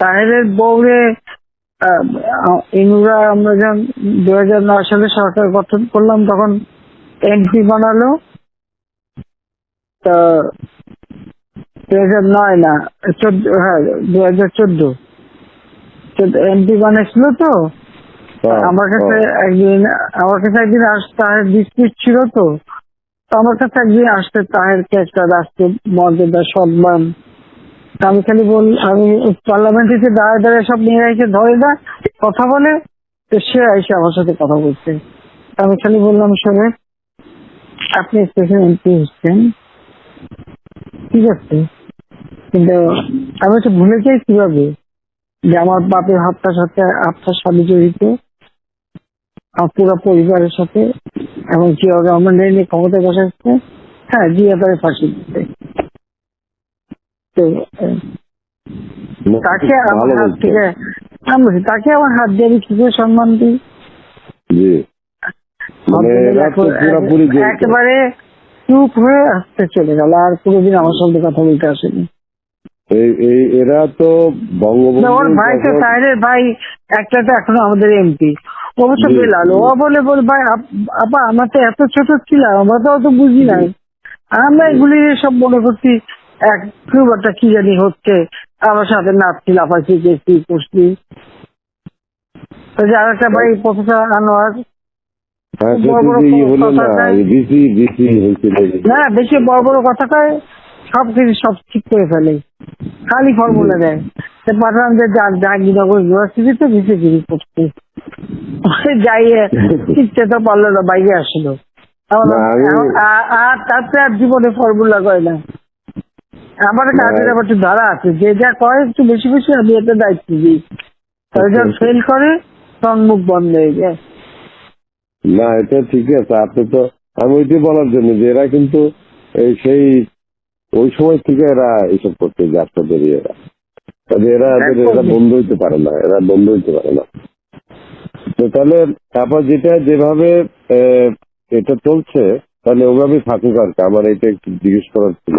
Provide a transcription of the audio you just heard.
তাহেরের বউরে ইনুরা আমরা যখন দু হাজার নয় সালে সরকার গঠন করলাম তখন এমপি বানালো। তা দু হাজার নয় না চোদ্দ হ্যাঁ দু হাজার চোদ্দ এমপি বানিয়েছিল তো। আমার কাছে। একদিন আমার কাছে একদিন তাহের ডিসপিউট ছিল তো। আমার কাছে একদিন আসতে তাহেরকে একটা রাষ্ট্র মর্যাদা সম্মান আমি খালি বল, আমি পার্লামেন্টে যে দাঁড়ায় দাঁড়ায় সব নিয়ে এসে ধরে না কথা বলে, তো সে এসে আমার সাথে কথা বলছে। আমি খালি বললাম, শোনে, আপনি স্পেশাল এমপি হচ্ছেন। ঠিক আছে। কিন্তু আমি তো ভুলে যাই কীভাবে? যে আমার বাপের হাতটার সাথে আপনার সাথে জড়িত, আমার পুরো পরিবারের সাথে, এবং জিয়া রহমান নিয়ে ক্ষমতায় বসাচ্ছে হ্যাঁ জিয়া তারে ফাঁসি দিতে। তো তাকে আমার হাত থেকে তাকে আমার হাত দিয়ে আমি কি করে সম্মান দিই? মানে তো। একেবারে চুপ হয়ে আসতে চলে গেল আর কোনোদিন আমার সঙ্গে কথা বলতে আসেনি। এরা তো ওর ভাই তো তাইরের ভাই একটা তো এখনও আমাদের এমপি। অবশ্য জি, বেলাল ও বলে বল ভাই আপ- আপা আমরা তো এত ছোট ছিলাম আমরা তো অত বুঝি নাই। আমরা এগুলি সব মনে করছি এক খুব একটা কি জানি হচ্ছে আমার সাথে নাচছি লাফাচ্ছি দেখছি করছি। তো যে আর একটা ভাই প্রফেসর আনোয়ার। হ্যাঁ না বেশি বড় বড় কথা কয় সব কিছু সব ঠিক করে ফেলে। খালি ফর্মুলা দেয়। পাঠালাম যে জাহাঙ্গীরনগর ইউনিভার্সিটিতে ভিসিগিরি করতে ওই যাইয়ে শিখতে তো পারল না বাইরে আসলো। আর তারপরে আর জীবনে ফর্মুলা কয় না। আমার কাজের আবার একটু ধারা আছে যে যা কয় একটু বেশি বেশি আমি এটা দায়িত্ব দিই। যখন ফেল করে তখন মুখ বন্ধ হয়ে যায়। না এটা ঠিক আছে আপনি তো আমি ওইটাই বলার জন্য যে এরা কিন্তু এই সেই ওই সময় থেকে এরা এইসব করতে যে আপনাদের এরা তবে এরা এরা বন্ধ হইতে পারে না এরা বন্ধ হইতে পারে না। তো তাহলে তারপর যেটা যেভাবে এটা চলছে তাহলে ওভাবেই থাকুক আর কি আমার এটা একটু জিজ্ঞেস করার ছিল।